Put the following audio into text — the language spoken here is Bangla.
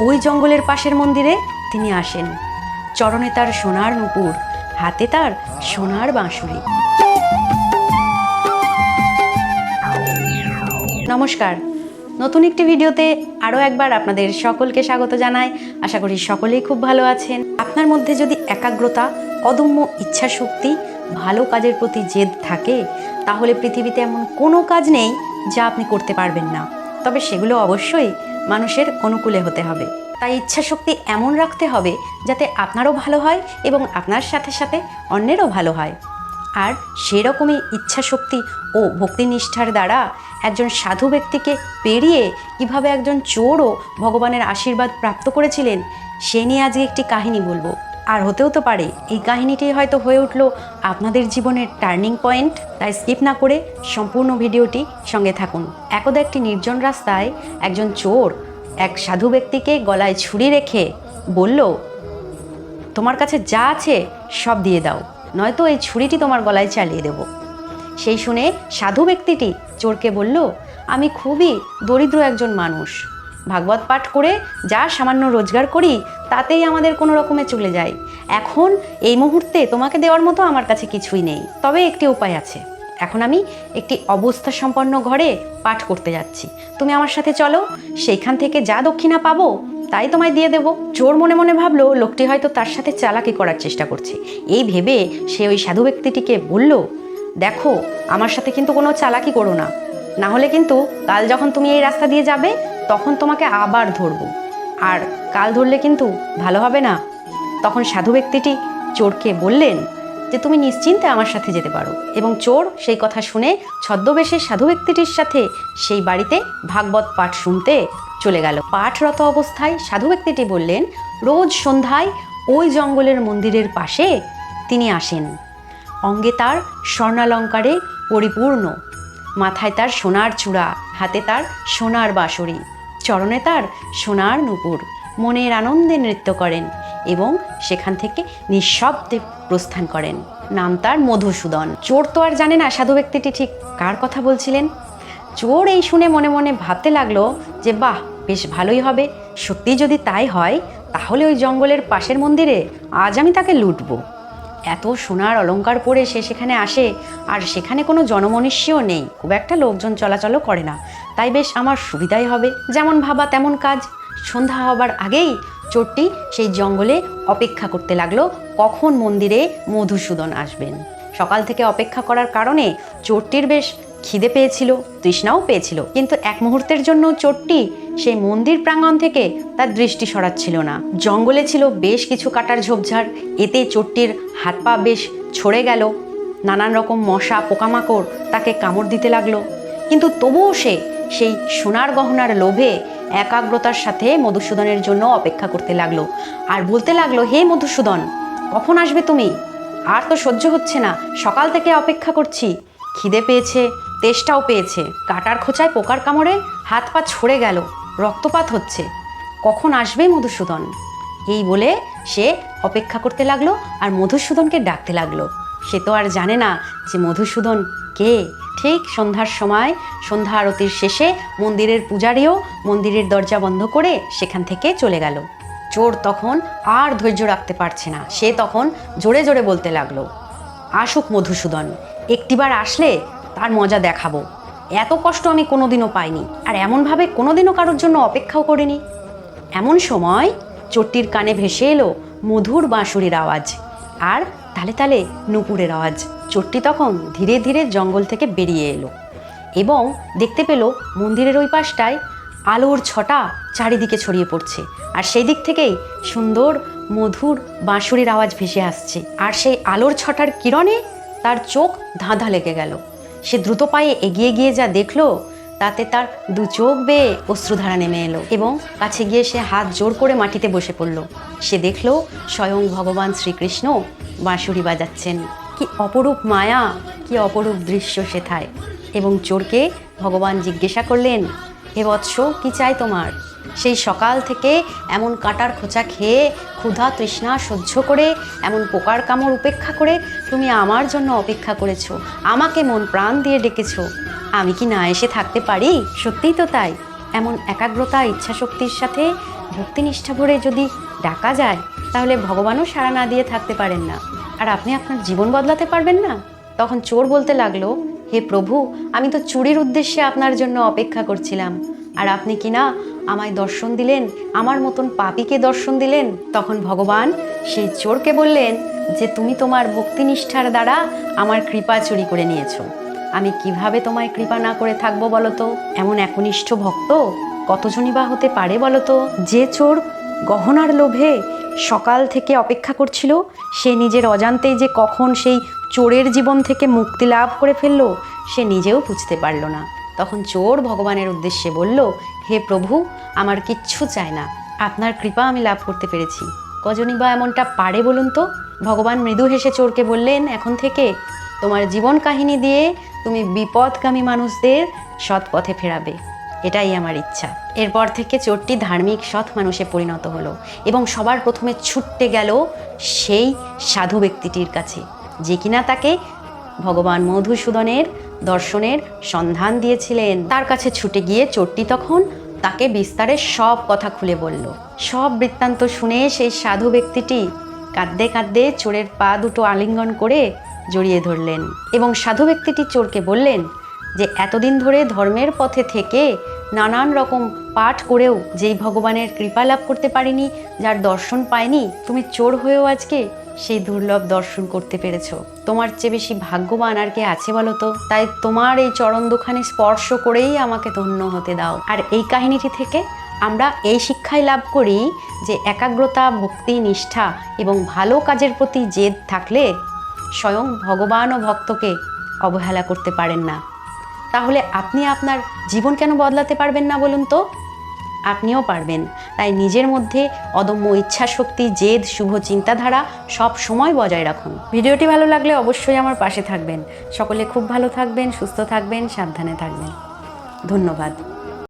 ওই জঙ্গলের পাশের মন্দিরে তিনি আসেন। চরণে তার সোনার নুপুর, হাতে তার সোনার বাঁশুরি। নমস্কার। নতুন একটি ভিডিওতে আরও একবার আপনাদের সকলকে স্বাগত জানাই। আশা করি সকলেই খুব ভালো আছেন। আপনার মধ্যে যদি একাগ্রতা, অদম্য ইচ্ছা শক্তি ভালো কাজের প্রতি জেদ থাকে, তাহলে পৃথিবীতে এমন কোনো কাজ নেই যা আপনি করতে পারবেন না। তবে সেগুলো অবশ্যই মানুষের অনুকূলে হতে হবে। তাই ইচ্ছা শক্তি এমন রাখতে হবে যাতে আপনারও ভালো হয় এবং আপনার সাথে সাথে অন্যেরও ভালো হয়। আর সেরকমই ইচ্ছা শক্তি ও ভক্তিনিষ্ঠার দ্বারা একজন সাধু ব্যক্তিকে পেরিয়ে কীভাবে একজন চোরও ভগবানের আশীর্বাদ প্রাপ্ত করেছিলেন, সে নিয়ে আজকে একটি কাহিনী বলব। আর হতেও তো পারে, এই কাহিনীটি হয়তো হয়ে উঠল আপনাদের জীবনের টার্নিং পয়েন্ট, তাই স্কিপ না করে সম্পূর্ণ ভিডিওটি সঙ্গে থাকুন। একদা একটি নির্জন রাস্তায় একজন চোর এক সাধু ব্যক্তিকে গলায় ছুরি রেখে বলল, তোমার কাছে যা আছে সব দিয়ে দাও, নয়তো এই ছুরিটি তোমার গলায় চালিয়ে দেব। সেই শুনে সাধু ব্যক্তিটি চোরকে বলল, আমি খুবই দরিদ্র একজন মানুষ ভাগবত পাঠ করে যা সামান্য রোজগার করি, তাতেই আমাদের কোনো রকমে চলে যায়। এখন এই মুহূর্তে তোমাকে দেওয়ার মতো আমার কাছে কিছুই নেই। তবে একটি উপায় আছে। এখন আমি একটি অবস্থা সম্পন্ন ঘরে পাঠ করতে যাচ্ছি। তুমি আমার সাথে চলো, সেইখান থেকে যা দক্ষিণা পাবো, তাই তোমায় দিয়ে দেবো। চোর মনে মনে ভাবলো, লোকটি হয়তো তার সাথে চালাকি করার চেষ্টা করছে। এই ভেবে সে ওই সাধু ব্যক্তিটিকে বলল, দেখো, আমার সাথে কিন্তু কোনো চালাকি করো না। না হলে কিন্তু কাল যখন তুমি এই রাস্তা দিয়ে যাবে তখন তোমাকে আবার ধরবো। আর কাল ধরলে কিন্তু ভালো হবে না। তখন সাধু ব্যক্তিটি চোরকে বললেন যে, তুমি নিশ্চিন্তে আমার সাথে যেতে পারো। এবং চোর সেই কথা শুনে ছদ্মবেশে সাধু ব্যক্তিটির সাথে সেই বাড়িতে ভাগবত পাঠ শুনতে চলে গেল। পাঠরত অবস্থায় সাধু ব্যক্তিটি বললেন, রোজ সন্ধ্যায় ওই জঙ্গলের মন্দিরের পাশে তিনি আসেন। অঙ্গে তার স্বর্ণালঙ্কারে পরিপূর্ণ। মাথায় তার সোনার চূড়া, হাতে তার সোনার বাঁশরি। চরণে তার সোনার নুপুর। মনের আনন্দে নৃত্য করেন এবং সেখান থেকে নিঃশব্দে প্রস্থান করেন। নাম তার মধুসূদন। চোর তো আর জানে না সাধু ব্যক্তিটি ঠিক কার কথা বলছিলেন। চোর এই শুনে মনে মনে ভাবতে লাগল যে, বাহ, বেশ ভালোই হবে। সত্যি যদি তাই হয়, তাহলে ওই জঙ্গলের পাশের মন্দিরে আজ আমি তাকে লুটব। এত সোনার অলংকার পরে সে সেখানে আসে, আর সেখানে কোনো জনমনুষ্যও নেই। খুব একটা লোকজন চলাচলও করে না। তাই বেশ আমার সুবিধাই হবে। যেমন ভাবা তেমন কাজ। সন্ধ্যা হবার আগেই চোরটি সেই জঙ্গলে অপেক্ষা করতে লাগল, কখন মন্দিরে মধুসূদন আসবেন। সকাল থেকে অপেক্ষা করার কারণে চোরটির বেশ খিদে পেয়েছিল, তৃষ্ণাও পেয়েছিল। কিন্তু এক মুহূর্তের জন্য চোরটি সেই মন্দির প্রাঙ্গণ থেকে তার দৃষ্টি সরাচ্ছিল না। জঙ্গলে ছিল বেশ কিছু কাটার ঝোপঝাড়। এতে চোরটির হাত পা বেশ ছড়ে গেল। নানান রকম মশা, পোকামাকড় তাকে কামড় দিতে লাগল। কিন্তু তবুও সে সেই সোনার গহনার লোভে একাগ্রতার সাথে মধুসূদনের জন্য অপেক্ষা করতে লাগল। আর বলতে লাগল, হে মধুসূদন, কখন আসবে তুমি? আর তো সহ্য হচ্ছে না, সকাল থেকে অপেক্ষা করছি। খিদে পেয়েছে, তেষ্টাও পেয়েছে, কাটার খোঁচায় পোকার কামড়ে হাত পা ছড়ে গেল, রক্তপাত হচ্ছে। কখন আসবে মধুসূদন? এই বলে সে অপেক্ষা করতে লাগল আর মধুসূদনকে ডাকতে লাগল। সে তো আর জানে না যে মধুসূদন কে। ঠিক সন্ধ্যার সময়, সন্ধ্যা আরতির শেষে মন্দিরের পূজারীও মন্দিরের দরজা বন্ধ করে সেখান থেকে চলে গেল। চোর তখন আর ধৈর্য রাখতে পারছে না। সে তখন জোরে জোরে বলতে লাগল, আসুক মধুসূদন, একটিবার আসলে তার মজা দেখাবো। এত কষ্ট আমি কোনোদিনও পাইনি, আর এমনভাবে কোনোদিনও কারোর জন্য অপেক্ষাও করিনি। এমন সময় চোরটির কানে ভেসে এলো মধুর বাঁশুরির আওয়াজ, আর তালে তালে নুপুরের আওয়াজ। চোরটি তখন ধীরে ধীরে জঙ্গল থেকে বেরিয়ে এলো এবং দেখতে পেল মন্দিরের ওই পাশটায় আলোর ছটা চারিদিকে ছড়িয়ে পড়ছে আর সেই দিক থেকেই সুন্দর, মধুর বাঁশুরির আওয়াজ ভেসে আসছে আর সেই আলোর ছটার কিরণে তার চোখ ধাঁধা লেগে গেল। সে দ্রুত পায়ে এগিয়ে গিয়ে যা দেখল তাতে তার দু চোখ বেয়ে অশ্রুধারা নেমে এলো এবং কাছে গিয়ে সে হাত জোর করে মাটিতে বসে পড়ল। সে দেখল স্বয়ং ভগবান শ্রীকৃষ্ণ বাঁশুরি বাজাচ্ছেন। কি অপরূপ মায়া, কি অপরূপ দৃশ্য সেথায়। এবং চোরকে ভগবান জিজ্ঞাসা করলেন হে বৎস কী চাই তোমার? সেই সকাল থেকে এমন কাটার খোঁচা খেয়ে ক্ষুধা তৃষ্ণা সহ্য করে, এমন পোকার কামড় উপেক্ষা করে তুমি আমার জন্য অপেক্ষা করেছ, আমাকে মন প্রাণ দিয়ে ডেকেছো। আমি কি না এসে থাকতে পারি? সত্যিই তো তাই। এমন একাগ্রতা, ইচ্ছাশক্তির সাথে ভক্তিনিষ্ঠা ভরে যদি ডাকা যায়, তাহলে ভগবানও সাড়া না দিয়ে থাকতে পারেন না। আর আপনি আপনার জীবন বদলাতে পারবেন না। তখন চোর বলতে লাগল হে প্রভু, আমি তো চুরির উদ্দেশ্যে আপনার জন্য অপেক্ষা করছিলাম। আর আপনি কি না আমায় দর্শন দিলেন, আমার মতন পাপিকে দর্শন দিলেন? তখন ভগবান সেই চোরকে বললেন যে, তুমি তোমার ভক্তিনিষ্ঠার দ্বারা আমার কৃপা চুরি করে নিয়েছো। আমি কীভাবে তোমায় কৃপা না করে থাকব বলো তো? এমন একনিষ্ঠ ভক্ত কতজনই বা হতে পারে বলো তো? যে চোর গহনার লোভে সকাল থেকে অপেক্ষা করছিল, সে নিজের অজান্তেই যে কখন সেই চোরের জীবন থেকে মুক্তি লাভ করে ফেলল, সে নিজেও বুঝতে পারল না। তখন চোর ভগবানের উদ্দেশ্যে বলল, হে প্রভু, আমার কিচ্ছু চায় না। আপনার কৃপা আমি লাভ করতে পেরেছি। কজনই বা এমনটা পারে বলুন তো? ভগবান মৃদু হেসে চোরকে বললেন, এখন থেকে তোমার জীবন কাহিনী দিয়ে তুমি বিপদগামী মানুষদের সৎ পথে ফেরাবে। এটাই আমার ইচ্ছা। এরপর থেকে চোরটি ধার্মিক সৎ মানুষে পরিণত হলো এবং সবার প্রথমে ছুটতে গেল সেই সাধু ব্যক্তিটির কাছে, যে কিনা তাকে ভগবান মধুসূদনের দর্শনের সন্ধান দিয়েছিলেন। তার কাছে ছুটে গিয়ে চোরটি তখন তাকে বিস্তারে সব কথা খুলে বলল। সব বৃত্তান্ত শুনে সেই সাধু ব্যক্তিটি কাঁদতে কাঁদতে চোরের পা দুটো আলিঙ্গন করে জড়িয়ে ধরলেন এবং সাধু ব্যক্তিটি চোরকে বললেন যে, এতদিন ধরে ধর্মের পথে থেকে নানান রকম পাঠ করেও যেই ভগবানের কৃপা লাভ করতে পারিনি, যার দর্শন পায়নি তুমি চোর হয়েও আজকে সেই দুর্লভ দর্শন করতে পেরেছ। তোমার চেয়ে বেশি ভাগ্যবান আর কে আছে বলো তো? তাই তোমার এই চরণ দুখানি স্পর্শ করেই আমাকে ধন্য হতে দাও। আর এই কাহিনীটি থেকে আমরা এই শিক্ষাই লাভ করি যে একাগ্রতা, ভক্তি, নিষ্ঠা এবং ভালো কাজের প্রতি জেদ থাকলে স্বয়ং ভগবান ও ভক্তকে অবহেলা করতে পারেন না। তাহলে আপনি আপনার জীবন কেন বদলাতে পারবেন না বলুন তো? আপনিও পারবেন। তাই নিজের মধ্যে অদম্য ইচ্ছা শক্তি জেদ, শুভ চিন্তাধারা সব সময় বজায় রাখুন। ভিডিওটি ভালো লাগলে অবশ্যই আমার পাশে থাকবেন। সকলে খুব ভালো থাকবেন, সুস্থ থাকবেন, সাবধানে থাকবেন। ধন্যবাদ।